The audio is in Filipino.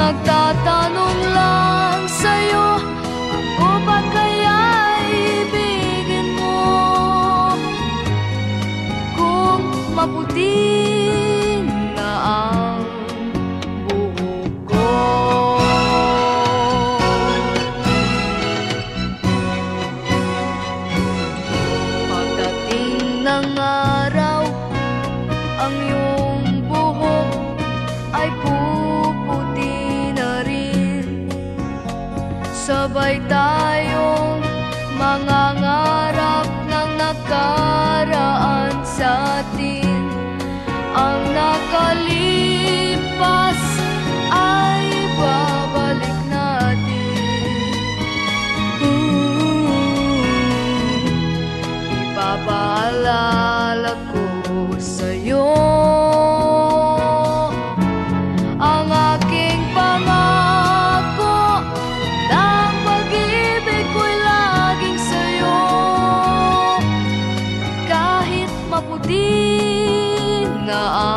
Nagtatanong lang Sabay tayong mangangarap ng nakas the